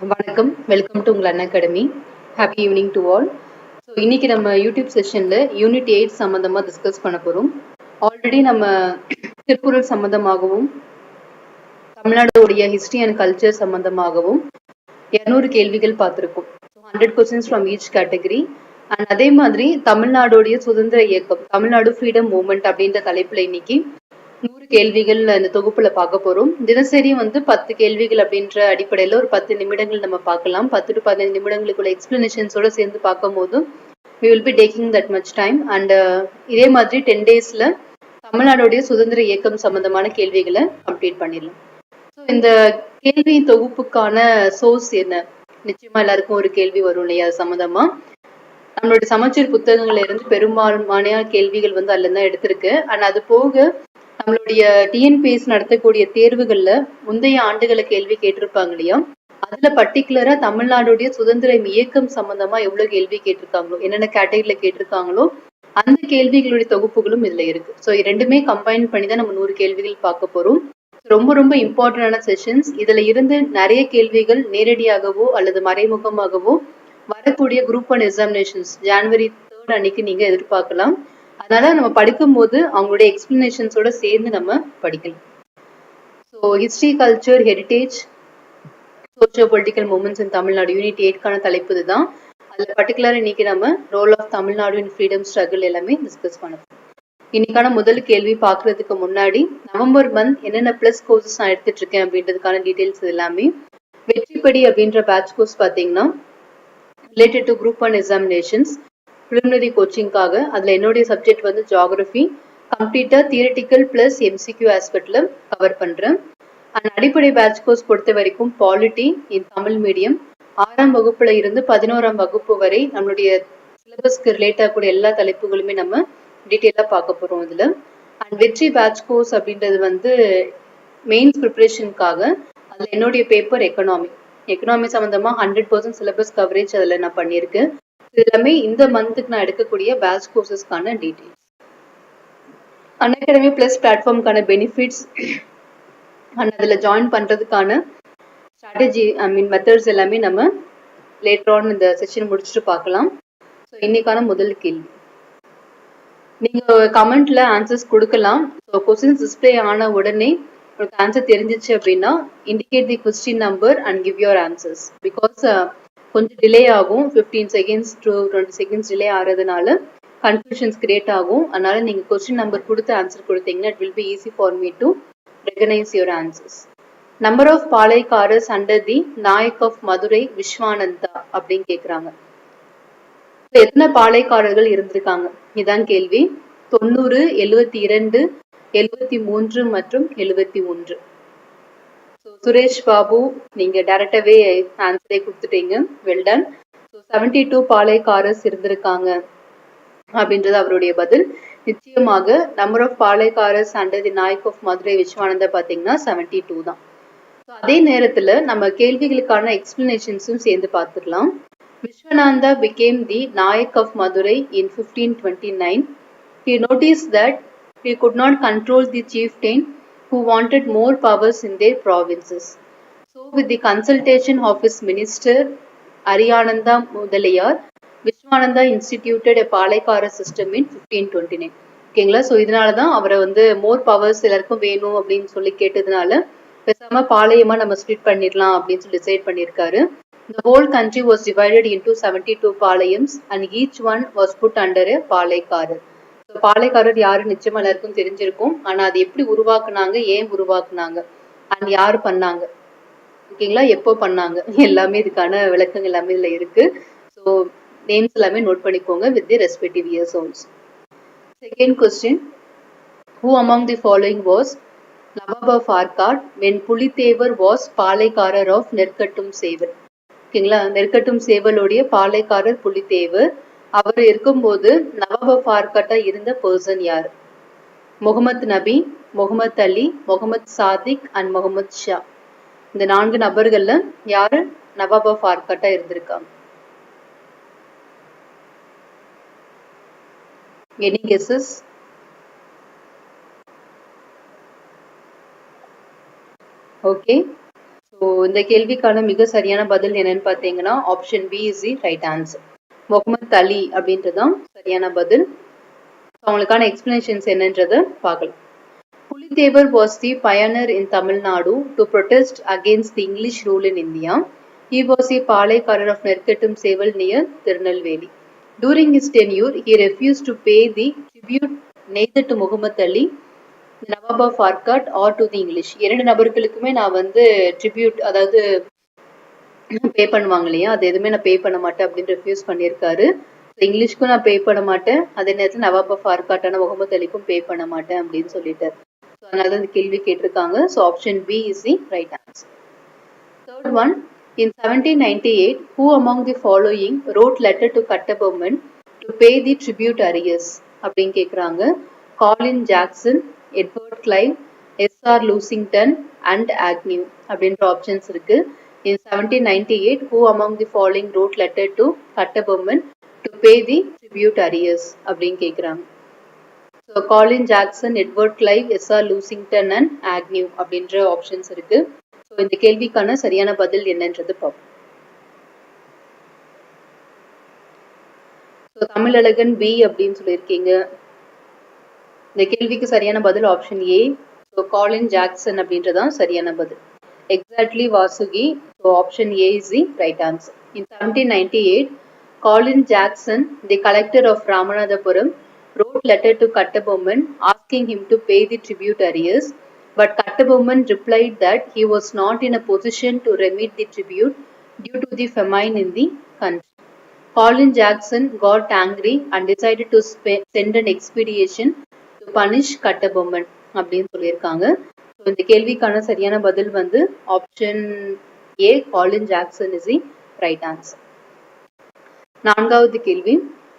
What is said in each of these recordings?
வணக்கம். Welcome to உங்கள் Anna academy happy evening to all so இன்னைக்கு நம்ம யூடியூப் செஷனில் யூனிட் எயிட் சம்மந்தமாக டிஸ்கஸ் பண்ண போகிறோம் ஆல்ரெடி நம்ம திருக்குறள் சம்மந்தமாகவும் தமிழ்நாடுடைய ஹிஸ்ட்ரி அண்ட் கல்ச்சர் சம்மந்தமாகவும் இரநூறு கேள்விகள் பார்த்துருக்கோம். So hundred questions from each category and அதே மாதிரி தமிழ்நாடுடைய சுதந்திர இயக்கம் தமிழ்நாடு ஃப்ரீடம் மூவ்மெண்ட் அப்படின்ற தலைப்பில் இன்னைக்கு நூறு கேள்விகள் இந்த தொகுப்புல பார்க்க போறோம். தினசரி வந்து பத்து கேள்விகள் அப்படின்ற அடிப்படையில ஒரு பத்து நிமிடங்கள் நம்ம பார்க்கலாம். பத்து டு பதினைந்து நிமிடங்களுக்குள்ள எக்ஸ்பிளனேஷன்ஸோட சேர்ந்து பார்க்கும் போதும் we will be taking that much time and இதே மாதிரி டென் டேஸ்ல தமிழ்நாடுடைய சுதந்திர இயக்கம் சம்பந்தமான கேள்விகளை கம்ப்ளீட் பண்ணிடலாம். ஸோ இந்த கேள்வி தொகுப்புக்கான சோர்ஸ் என்ன? நிச்சயமா எல்லாருக்கும் ஒரு கேள்வி வரும் இல்லையா? சம்மந்தமா நம்மளுடைய சமச்சீர் புத்தகங்கள்ல இருந்து பெரும்பாலான கேள்விகள் வந்து அதுல தான் எடுத்திருக்கு. அண்ட் அது போக நம்மளுடைய டிஎன்பிஎஸ் நடத்தக்கூடிய தேர்வுகள்ல முந்தைய ஆண்டுகள கேள்வி கேட்டிருப்பாங்க இல்லையா? அதுல பர்டிகுலரா தமிழ்நாடுடைய சுதந்திர இயக்கம் சம்பந்தமா எவ்வளவு கேள்வி கேட்டிருக்காங்களோ என்னென்ன கேட்டகரியில கேட்டிருக்காங்களோ அந்த கேள்விகளுடைய தொகுப்புகளும் இதுல இருக்கு. ஸோ ரெண்டுமே கம்பைன் பண்ணி தான் நம்ம நூறு கேள்விகள் பார்க்க போறோம். ரொம்ப ரொம்ப இம்பார்ட்டன்டான செஷன்ஸ் இதுல இருந்து நிறைய கேள்விகள் நேரடியாகவோ அல்லது மறைமுகமாகவோ வரக்கூடிய group one examinations January third அன்னைக்கு நீங்க எதிர்பார்க்கலாம். அதனால நம்ம படிக்கும்போது அவங்களுடைய எக்ஸ்பிளனேஷன்ஸோட சேர்ந்து நம்ம படிக்கலாம். So history culture heritage socio political movements in Tamil Nadu unit எயிட்கான தலைப்பு இதுதான். அதில் பர்டிகுலர் இன்னைக்கு நம்ம role of Tamil Nadu in freedom struggle எல்லாமே டிஸ்கஸ் பண்ண இன்னைக்கான முதல் கேள்வி பார்க்கறதுக்கு முன்னாடி நவம்பர் மந்த் என்னென்ன ப்ளஸ் கோர்சஸ் நான் எடுத்துட்டு இருக்கேன் அப்படின்றதுக்கான டீட்டெயில்ஸ் எல்லாமே. வெற்றிப்படி அப்படின்ற பேட்ச் கோர்ஸ் பார்த்தீங்கன்னா related to group one examinations preliminary கோச்சிங்காக அதில் என்னுடைய சப்ஜெக்ட் வந்து ஜாகிரஃபி கம்ப்ளீட்டாக தியரட்டிக்கல் ப்ளஸ் எம்சிக்யூ ஆஸ்பெக்டில் கவர் பண்ணுறேன் அண்ட் அடிப்படை பேட்ச் கோர்ஸ் பொறுத்த வரைக்கும் பாலிட்டி இன் தமிழ் மீடியம் ஆறாம் வகுப்புல இருந்து பதினோராம் வகுப்பு வரை நம்மளுடைய சிலபஸ்க்கு ரிலேட் ஆகக்கூடிய எல்லா தலைப்புகளுமே நம்ம டீட்டெயிலாக பார்க்க போகிறோம் இதில். அண்ட் வெற்றி பேட்ச் கோர்ஸ் அப்படின்றது வந்து மெயின்ஸ் ப்ரிப்ரேஷனுக்காக அதில் என்னுடைய பேப்பர் எக்கனாமி எக்கனாமி சம்மந்தமாக ஹண்ட்ரட் பர்சன்ட் சிலபஸ் கவரேஜ் அதில் நான் பண்ணியிருக்கேன். எல்லாமே இந்த மந்த்துக்கு நான் எடுக்கக்கூடிய பேட்ச் கோர்சஸ்க்கான டீட்டெயில்ஸ் அன்அகாடமி ப்ளஸ் பிளாட்ஃபார்முக்கான பெனிஃபிட்ஸ் அண்ட் அதில் ஜாயின் பண்ணுறதுக்கான ஸ்ட்ராட்டஜி ஐ மீன் மெத்தட்ஸ் எல்லாமே நம்ம லேட்டர் ஆன் இந்த செஷன் முடிச்சுட்டு பார்க்கலாம். ஸோ இன்னைக்கான முதல் கேள்வி. நீங்கள் கமெண்ட்ல ஆன்சர்ஸ் கொடுக்கலாம். ஸோ கொஸ்டின்ஸ் டிஸ்பிளே ஆன உடனே உங்களுக்கு ஆன்சர் தெரிஞ்சிச்சு அப்படின்னா indicate the question number and give your answers because கொஞ்சம் டிலே ஆகும். Fifteen seconds to twenty seconds delay ஆகிறதுனால கன்ஃபியூஷன்ஸ் கிரியேட் ஆகும். அதனால நீங்கள் கொஸ்டின் நம்பர் கொடுத்து ஆன்சர் கொடுத்தீங்கன்னா it will be easy for me to recognise your answers number of பாளையக்காரர்ஸ் under the Nayak of Madurai Viswananda அப்படின்னு கேட்குறாங்க எத்தனை பாலைக்காரர்கள் இருந்திருக்காங்க? இதான் கேள்வி. தொண்ணூறு எழுவத்தி இரண்டு எழுவத்தி மூன்று மற்றும் எழுவத்தி ஒன்று. சுரேஷ் பாபு நீங்க டேரக்டாவே ஆன்சரே கொடுத்துட்டீங்க. Well done so seventy two பாலைக்காரர்ஸ் இருந்திருக்காங்க அப்படின்றது அவருடைய பதில். நிச்சயமாக number of பாலைக்காரர்ஸ் under the Nayak of Madurai Viswanatha பார்த்தீங்கன்னா செவன்டி டூ தான் அதே நேரத்தில் நம்ம கேள்விகளுக்கான எக்ஸ்பிளனேஷன்ஸும் சேர்ந்து பார்த்துக்கலாம் Viswananda became the Nayak of Madurai in fifteen twenty nine he noticed that he could not control the chieftain who wanted more powers in their provinces. So, with the consultation of his minister Ariyananda Mudaliyar, Viswananda instituted a palaiyakkara system in fifteen twenty nine ஓகேங்களா? So இதனால தான் அவரை வந்து மோர் powers எல்லாருக்கும் வேணும் அப்படின்னு சொல்லி கேட்டதுனால பேசாம பாளையமா நம்ம ஸ்ப்ளிட் பண்ணிடலாம் அப்படின்னு சொல்லி டிசைட் பண்ணியிருக்காரு. The whole country was divided into 72 Palayams and each one was put under a பாலைக்காரர் பாலைக்காரர் யாரு நிச்சயமா எல்லாருக்கும் தெரிஞ்சிருக்கும். ஆனா அது எப்படி உருவாக்குனாங்க ஏன் உருவாக்குனாங்க அண்ட் யாரு பண்ணாங்க? ஓகேங்களா? எப்போ பண்ணாங்க? எல்லாமே இதுக்கான விளக்கங்கள் எல்லாமே இதுல இருக்கு. ஸோ நேம்ஸ் எல்லாமே நோட் பண்ணிக்கோங்க with the respective years also second question who among the following was Nawab of Arcot when Pulithevar was palaiyakkarar of Nerkattum Seval ஓகேங்களா? நெற்கட்டும் சேவலுடைய பாலைக்காரர் புலித்தேவர் அவர் இருக்கும்போது நவாப ஆஃப் இருந்த பர்சன் யார்? முகமது நபி முகமது அலி முகமது சாதிக் அண்ட் முகமது ஷா. இந்த நான்கு நபர்கள்ல யாரு நவாப ஆஃப் இருந்திருக்காங்க எனி கெஸஸ் ஓகே ஸோ இந்த கேள்விக்கான மிக சரியான பதில் என்னன்னு பார்த்தீங்கன்னா option B is the right answer Muhammad Ali அப்படின்றதான் சரியான பதில். அவங்களுக்கான எக்ஸ்பிளனேஷன்ஸ் என்னன்றதை பார்க்கலாம். Pulithevar was the pioneer in Tamil Nadu to protest against the English rule in India he was a palaiyakkarar of Nerkattum Seval near Tirunelveli. During his tenure, he refused to pay the tribute neither to Muhammad Ali Nawab of or to the English இரண்டு நபர்களுக்குமே நான் வந்து tribute அதாவது பே பண்ணுவாங்க இல்லையா? அது எதுவுமே நான் பே பண்ண மாட்டேன் அப்படின்னு ரெஃப்யூஸ் பண்ணியிருக்காரு. இங்கிலீஷ்க்கும் நான் பே பண்ண மாட்டேன். அதே நேரத்தில் நவாப் ஃபார்காட்டான முகமது அலிக்கும் பே பண்ண மாட்டேன் அப்படின்னு சொல்லிட்டார். ஸோ அதனால தான் இந்த கேள்வி கேட்டிருக்காங்க. So option B is the right answer third one in seventeen ninety eight who among the following wrote letter to Kattabomman to pay the tribute arrears அப்படின்னு கேட்குறாங்க Colin Jackson Edward Clive SR Lushington and Agnew அப்படின்ற options இருக்கு. In seventeen ninety eight who following wrote letter wrote letter to pay to pay the tribute arrears அப்படின்னு கேட்குறாங்க so Colin Jackson Edward Clive SR Lushington and Agnew அப்படின்ற options இருக்கு. So இந்த கேள்விக்கான சரியான பதில் என்னன்றது பார்ப்போம். ஸோ தமிழழகன் பி அப்படின்னு சொல்லியிருக்கீங்க. இந்த கேள்விக்கு சரியான பதில் option A so Colin Jackson அப்படின்றதான் சரியான பதில். Exactly Vasuki so option A is the right answer in seventeen ninety eight Colin Jackson the collector of Ramanathapuram wrote letter to Kattabomman asking him to pay the tribute arrears, but Kattabomman replied that he was not in a position to remit the tribute due to the famine in the country. Colin Jackson got angry and decided to spe- send an expedition to punish Kattabomman அப்படின்னு சொல்லியிருக்காங்க so இந்த கேள்விக்கான சரியான பதில் வந்து option A Colin Jackson is the right answer நான்காவது கேள்வி.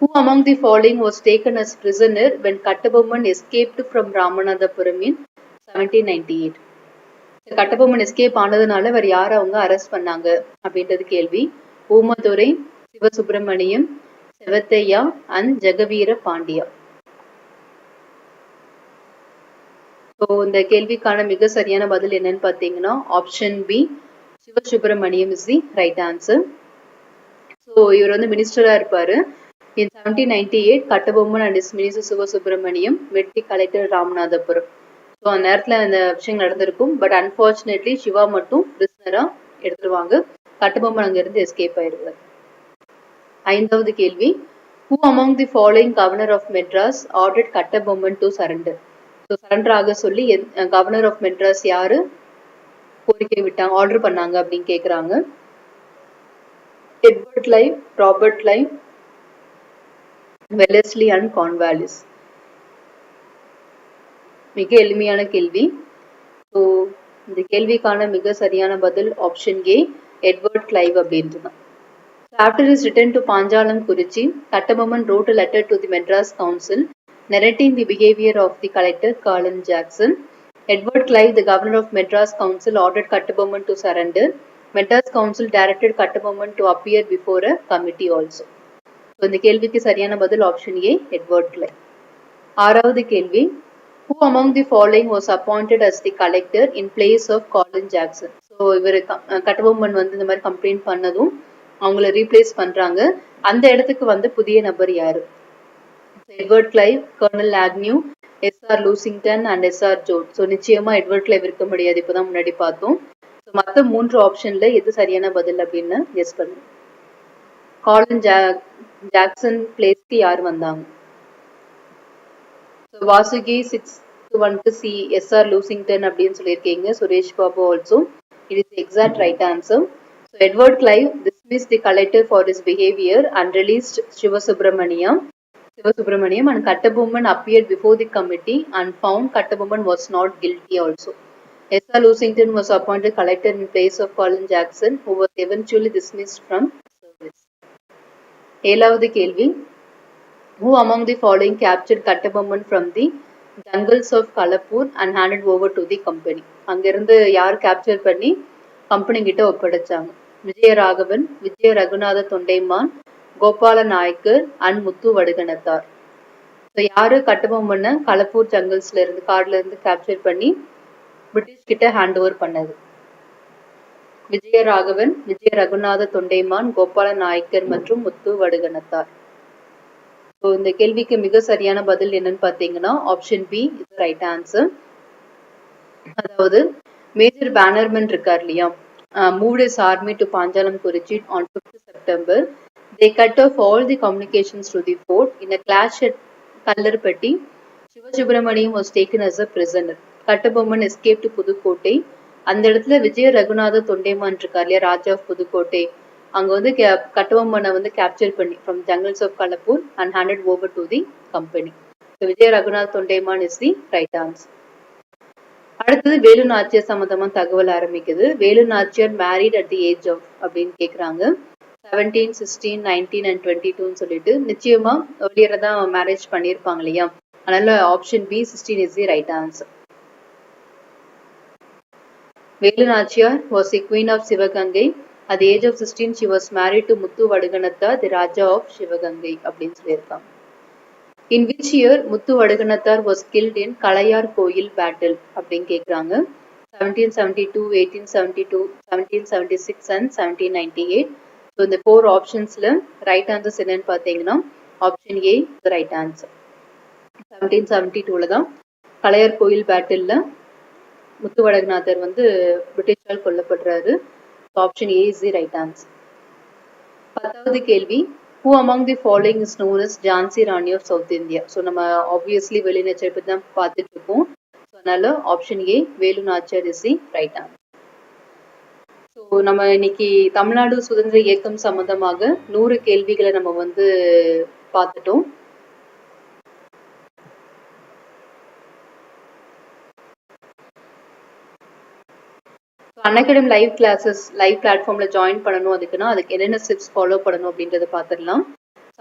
Who among the following was taken as prisoner when Kattabomman escaped from Ramanathapuram in 1798? Kattabomman escape ஆனதுனால வேற யார் அவங்க அரெஸ்ட் பண்ணாங்க அப்படின்றது கேள்வி. ஊமதுரை சிவசுப்பிரமணியம் செவத்தையா அண்ட் ஜெகவீர பாண்டியா. ஸோ இந்த கேள்விக்கான மிக சரியான பதில் என்னன்னு பார்த்தீங்கன்னா option B Sivasubramaniam is the right answer so இவர் வந்து மினிஸ்டராக இருப்பார். In seventeen ninety eight Kattabomman and is minister Sivasubramaniam வெட்டி கலெக்டர் ராமநாதபுரம். ஸோ அந்த நேரத்தில் அந்த விஷயம் நடந்திருக்கும். பட் அன்ஃபார்ச்சுனேட்லி சிவா மட்டும் பிரிஸ்னரா எடுத்துருவாங்க. கட்டபொம்மன் அங்கிருந்து எஸ்கேப் ஆயிருவார். ஐந்தாவது கேள்வி. Who among the following governor of Madras ordered Kattabomman to surrender surrender ஆக சொல்லி கவர்னர் ஆஃப் மெட்ராஸ் யாரு? கோரிக்கை விட்டாங்க ஆர்டர் பண்ணாங்க அப்படின்னு கேட்குறாங்க Edward Clive Robert Clive Wellesley and Cornwallis மிக எளிமையான கேள்வி. ஸோ இந்த கேள்விக்கான மிக சரியான பதில் ஆப்ஷன் ஏ எட்வர்ட் கிளைவ் அப்படின்றது. தான் after is return to Panchalam Kurichi Kattabomman wrote letter to the Madras council narrating the behavior of the collector Colin Jackson. Edward Clive, the governor of Madras Council, ordered Kattabomman to surrender. Madras Council directed Kattabomman to appear before a committee also. So இந்த கேள்விக்கு சரியான பதில் option ஏ Edward Clive ஆறாவது கேள்வி who among the following was appointed as the collector in place of Colin Jackson so இவர் கட்டபொம்மன் வந்து இந்த மாதிரி கம்ப்ளைண்ட் பண்ணதும் அவங்கள ரீப்ளேஸ் பண்றாங்க அந்த இடத்துக்கு வந்து புதிய நபர் யாரு Edward Clive colonel Agnew SR Lushington and SR Zord so நிச்சயமா எட்வர்ட் கிளைவ் இருக்க முடியாது. இப்போதான் முன்னாடி பார்த்தோம். ஸோ மற்ற மூன்று ஆப்ஷன்ல எது சரியான பதில் அப்படின்னு கெஸ் பண்ணுங்க. காலன் ஜாக்சன் பிளேஸ்க்கு யார் வந்தாங்க? ஸோ வாசுகி சிக்ஸ் வந்துட்டு சி எஸ்ஆர் லூசிங்டன் அப்படின்னு சொல்லியிருக்கீங்க. Suresh Babu also it is exact right answer so Edward Clive dismissed the collector for is behaviour and released Sivasubramaniam Sivasubramaniam and Kattabomman appeared before the committee and found Kattabomman was not guilty also. S.R. Lusington was appointed collector in place of Colin Jackson, who was eventually dismissed from service. ஏழாவது கேள்வி Who among the following captured Kattabomman from the jungles of Kalapur and handed over to the company? அங்கிருந்து யார் capture பண்ணி company கிட்ட ஒப்படைச்சாங்க விஜயராகவன் விஜய ரகுநாத தொண்டைமான் கோபால நாய்க்கு and Muthu வடுகணத்தார். So யாரு கட்டபொம்மனை கலப்பூர் ஜங்கிள்ஸ்ல இருந்து காடுல இருந்து கேப்சர் பண்ணி பிரிட்டிஷ் கிட்ட ஹேண்ட் ஓவர் பண்ணது. விஜயராகவன் விஜய ரகுநாத தொண்டைமான் கோபால நாயக்கர் மற்றும் முத்து வடுகணத்தார். ஸோ இந்த கேள்விக்கு மிக சரியான பதில் என்னன்னு பார்த்தீங்கன்னா ஆப்ஷன் பி இது ரைட் ஆன்சர் அதாவது மேஜர் பேனர்மன் இருக்கார் இல்லையா? Moved is army to Panchalam Kurichi on fifth September they cut off all the communications to the fort in a clash at Kallarpatti Sivasubramaniam was taken as a prisoner. Kattabomman escape to Pudukkottai அந்த இடத்துல விஜய ரகுநாத தொண்டைமான் இருக்கார் இல்லையா ராஜா of Pudukkottai அங்க வந்து கட்டபொம்மனை வந்து capture பண்ணி from jungles of Kalapur and handed over to the company Vijaya Raghunath Tondaiman is the right answer அடுத்தது வேலு நாச்சியார் சம்பந்தமா தகவல் ஆரம்பிக்குது. Velu Nachiyar married at the age of அப்படின்னு கேக்குறாங்க. Seventeen sixteen nineteen and twenty டூன்னு சொல்லிட்டு நிச்சயமா ஏர்லியரா தான் மேரேஜ் பண்ணியிருப்பாங்க இல்லையா? அதனால option B sixteen is the right answer Velu Nachiyar was the queen of Sivaganga. At age of sixteen she was married to Muthu Vaduganatha the Raja of Sivaganga அப்படின்னு சொல்லியிருக்காங்க. In which year Muthu Vaduganathar was killed in Kalaiyar Koil battle அப்படின்னு கேட்குறாங்க seventeen seventy two eighteen seventy two seventeen seventy six and seventeen ninety eight so இந்த four ஆப்ஷன்ஸ்ல right answers என்னன்னு பார்த்தீங்கன்னா option A right answer seventeen seventy டூவில் தான் கலையார் கோயில் பேட்டிலில் முத்து வடகநாதர் வந்து பிரிட்டிஷால் கொல்லப்படுறாரு. Option A is the right answer பத்தாவது கேள்வி who among the following is known as Jhansi Rani of south India so நம்ம ஆப்வியஸ்லி வெளிநச்சர் பற்றி தான் பார்த்துட்டு இருக்கோம். ஸோ அதனால option A Velu Nachiyar is the right answer நம்ம இன்னைக்கு தமிழ்நாடு சுதந்திர இயக்கம் சம்பந்தமாக நூறு கேள்விகளை நம்ம வந்து பார்த்துட்டோம். அன்அகாடமி லைவ் கிளாஸஸ் லைவ் பிளாட்ஃபார்ம்ல ஜாயின் பண்ணணும் அதுக்குன்னா அதுக்கு என்னென்ன ஸ்டெப்ஸ் ஃபாலோ பண்ணணும் அப்படின்றத பார்த்துடலாம்.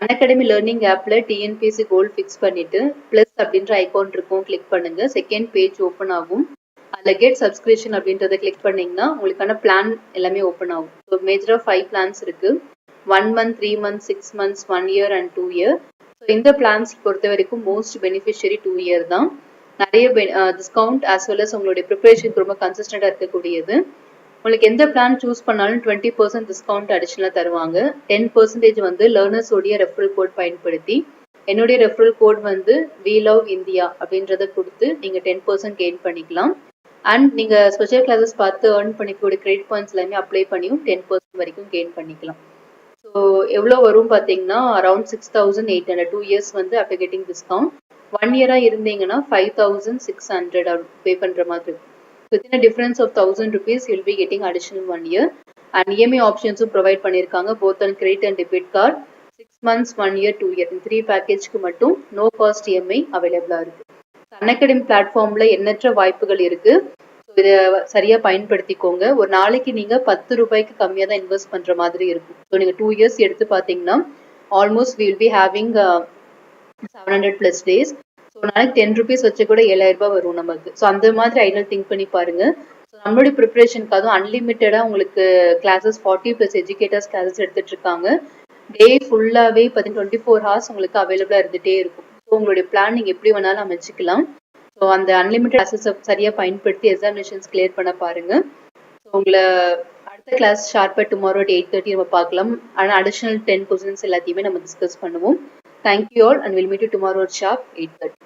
அன்அகாடமி லேர்னிங் ஆப்ல டிஎன்பிஎஸ்சி கோல் ஃபிக்ஸ் பண்ணிட்டு பிளஸ் அப்படின்ற ஐகான் இருக்கும் கிளிக் பண்ணுங்க. செகண்ட் பேஜ் ஓப்பன் ஆகும். அதில் கெட் சப்ஸ்கிரிப்ஷன் அப்படின்றத கிளிக் பண்ணீங்கன்னா உங்களுக்கான பிளான் எல்லாமே ஓப்பன் ஆகும். ஸோ மேஜராக ஃபைவ் பிளான்ஸ் இருக்கு. One month three month six months one year and two year so இந்த பிளான்ஸ் பொறுத்த வரைக்கும் மோஸ்ட் பெனிஃபிஷியரி டூ இயர் தான். நிறைய டிஸ்கவுண்ட் ஆஸ் வெல் அஸ் உங்களுடைய ப்ரிப்பரேஷனுக்கு ரொம்ப கன்சிஸ்டண்டாக இருக்கக்கூடியது. உங்களுக்கு எந்த பிளான் சூஸ் பண்ணாலும் டுவெண்ட்டி பர்சன்ட் டிஸ்கவுண்ட் அடிஷனலாக தருவாங்க. டென் பர்சன்டேஜ் வந்து லேர்னர்ஸோடைய ரெஃபரல் கோட் பயன்படுத்தி என்னுடைய ரெஃபரல் கோட் வந்து வி லவ் இந்தியா அப்படின்றத கொடுத்து நீங்கள் டென் பர்சன்ட் கெயின் பண்ணிக்கலாம். அண்ட் நீங்கள் ஸ்பெஷல் கிளாஸஸ் பார்த்து ஏர்ன் பண்ணிக்கூடிய கிரெடிட் பாயிண்ட்ஸ் எல்லாமே அப்ளை பண்ணியும் டென் பர்சன்ட் வரைக்கும் கெயின் பண்ணிக்கலாம். ஸோ எவ்வளோ வரும் பார்த்தீங்கன்னா around six thousand eight hundred two years வந்து ஆஃப்டர் கெட்டிங் டிஸ்கவுண்ட் ஒன் இயராக இருந்தீங்கன்னா five thousand six hundred pay பண்ணுற மாதிரி within a difference of thousand rupees will be getting additional one year and EMI ஆப்ஷன்ஸும் provide பண்ணியிருக்காங்க. Both and credit and debit card six months one year two year இந்த three பேக்கேஜ்க்கு மட்டும் no cost EMI அவைலபிளாக இருக்குது அன்அகடமி பிளாட்ஃபார்ம்ல எண்ணற்ற வாய்ப்புகள் இருக்கு. ஸோ இதை சரியா பயன்படுத்திக்கோங்க. ஒரு நாளைக்கு நீங்க பத்து ரூபாய்க்கு கம்மியா தான் இன்வெஸ்ட் பண்ற மாதிரி இருக்கும். ஸோ நீங்க டூ இயர்ஸ் எடுத்து பாத்தீங்கன்னா almost will be having seven hundred plus days so நாளைக்கு டென் ருபீஸ் வச்சு கூட ஏழாயிரம் ரூபாய் வரும் நமக்கு. ஸோ அந்த மாதிரி ஐடியா திங்க் பண்ணி பாருங்க. ஸோ நம்மளுடைய ப்ரிப்பரேஷனுக்கு அதுவும் அன்லிமிட்டடாக உங்களுக்கு classes forty plus educators classes எடுத்துட்டு இருக்காங்க. டே ஃபுல்லாகவே பார்த்தீங்கன்னா டுவெண்ட்டி ஃபோர் ஹவர்ஸ் உங்களுக்கு அவைலபிளாக இருந்துகிட்டே இருக்கும். உங்களுடைய பிளான் நீங்கள் எப்படி வேணாலும் அமைச்சிக்கலாம். ஸோ அந்த அன்லிமிட்டட் அசஸை சரியாக பயன்படுத்தி எக்ஸாமினேஷன்ஸ் கிளியர் பண்ண பாருங்க. ஸோ உங்களை அடுத்த கிளாஸ் ஷார்ப்பாக டுமாரோ எயிட் தேர்ட்டி நம்ம பார்க்கலாம். ஆனால் அடிஷனல் டென் கொஸ்டின்ஸ் எல்லாத்தையுமே நம்ம டிஸ்கஸ் பண்ணுவோம். Thank you all and will meet tomorrow sharp eight thirty